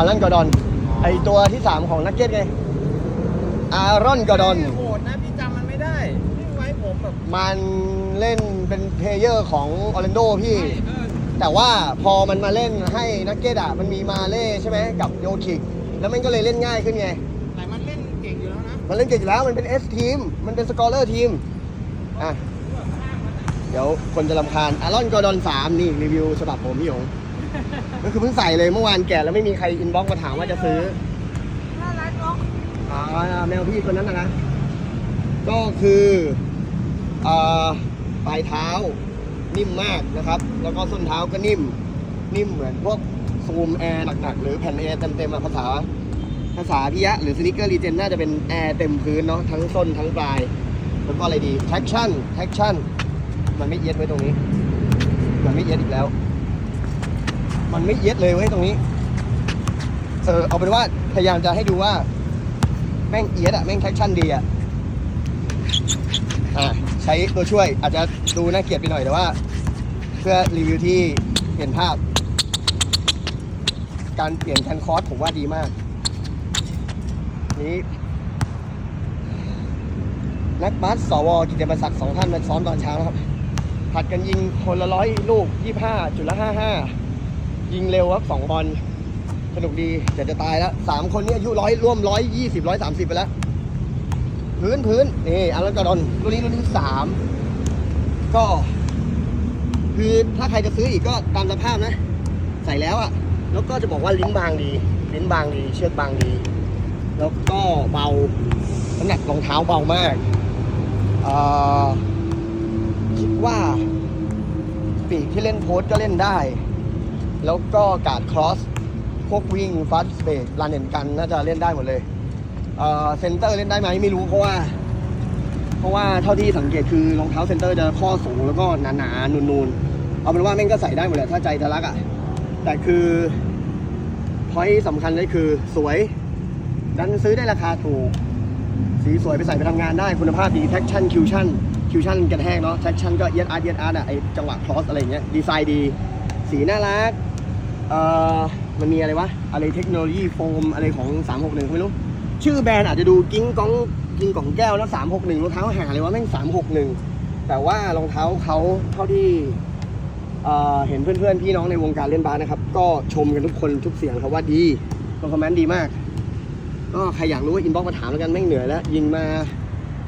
อารอนกอร์ดอน ไอตัวที่ 3 ของนักเก็ตไง อารอนกอร์ดอน โหดนะพี่จำมันไม่ได้พี่ไว้ผมแบบมันเล่นเป็นเพลเยอร์ของออร์แลนโดพี่ เออแต่ว่าพอมันมาเล่นให้นักเก็ตอะ มันมีมาเล่ใช่ไหมกับโยคิก แล้วมันก็เลยเล่นง่ายขึ้นไง แต่มันเล่นเก่งอยู่แล้วนะมันเล่นเก่งอยู่แล้ว มันเป็น S ทีม มันเป็นสกอร์เลอร์ทีม อะ เดี๋ยวคนจะรำคาญอารอนกอร์ดอน3นี่ รีวิวฉบับผมพี่หยง ก็คือเพิ่งใส่เลยเมื่อวานแกะแล้วไม่มีใครอินบ็อกซ์มาถามว่าจะซื้อน่ารักเนาะอ่าแมวพี่คนนั้นนะนะ ก็คืออ่าปลายเท้านิ่มมากนะครับ แล้วก็ส้นเท้าก็นิ่ม นิ่มเหมือนพวกซูมแอร์หนักๆ หรือแผ่นแอร์เต็มๆอะภาษา ภาษาพี่ยะหรือสนิเกอร์รีเจนน่าจะเป็นแอร์เต็มพื้นเนาะทั้งส้นทั้งปลาย แล้วก็อะไรดี traction traction มันไม่เย็ดไว้ตรงนี้ มันไม่เย็ดอีกแล้ว มันไม่เย็ดเลยเว้ยตรงนี้ เออเอาเป็นว่าพยายามจะให้ดูว่า แม่งเอียดอะแม่งแท็กชั่นดีอะอะใช้ตัวช่วยอาจจะดูน่าเกลียดไปหน่อยแต่ว่า เพื่อรีวิวที่เห็นภาพ การเปลี่ยนแคนคอร์สผมว่าดีมาก นี้นักบาสสวกิตติมศักดิ์สองท่านมาซ้อมตอนเช้านะครับ ผัดกันยิงคนละร้อยลูกยี่ห้าจุดละห้าห้า ยิงเร็วครับสองบอลสนุกดีจะจะตายแล้วสามคนนี้อายุร้อยร่วมร้อยยี่สิบร้อยสามสิบไปแล้ว พื้นพื้นนี่อารอนกอร์ดอนรุ่นนี้รุ่นที่สามก็ คือถ้าใครจะซื้ออีกก็ตามสภาพนะ ใส่แล้วอะ่ะ แล้วก็จะบอกว่าลิ้นบางดี ลิ้นบางดี เชือกบางดี แล้วก็เบาน้ำหนักรองเท้าเบามากอ่อคิดว่าปีกที่เล่นโพสก็เล่นได้ แล้วก็การครอสพวกวิ่งฟาสต์เบรกรันเอนกันน่าจะเล่นได้หมดเลยเซนเตอร์เล่นได้ไหมไม่รู้เพราะว่า เพราะว่าเท่าที่สังเกตคือรองเท้าเซนเตอร์จะข้อสูงแล้วก็หนาๆนูนๆ เอาเป็นว่าแม่งก็ใส่ได้หมดแหละถ้าใจทะลักอะแต่คือพอยสำคัญเลยคือสวย ดันซื้อได้ราคาถูก สีสวยไปใส่ไปทำงานได้คุณภาพดีแท็กชั่นคิวชั่นคิวชั่นกระแทกเนาะแท็กชั่นก็เอียดอาร์เอียดอาร์อะไอจังหวะคลอสอะไรเงี้ยดีไซน์ดี สีน่ารัก เอ่อมันมีอะไรวะ อะไรเทคโนโลยีโฟมอะไรของ 361 ไม่รู้ ชื่อแบรนด์อาจจะดูกิ้งก้องกิ้งกล่องแก้วแล้ว 361รองเท้าหาเลยว่าแม่ง 361 แต่ว่ารองเท้าเขาเท่าที่เห็นเพื่อนๆ พี่น้องในวงการเล่นบาสนะครับ ก็ชมกันทุกคนทุกเสียงครับว่าดีคอมเมนต์ดีมาก ก็ใครอยากรู้ว่าอินบ็อกมาถามแล้วกันแม่เหนื่อยแล้ว ยิงมา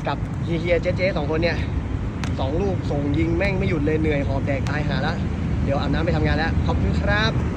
กับเฮียเจ๊สองคนเนี่ยสองลูกส่งยิงแม่งไม่หยุดเลยเหนื่อยหอบแดกตายหาและเดี๋ยวอาบน้ำไปทำงานแล้ว ขอบคุณครับ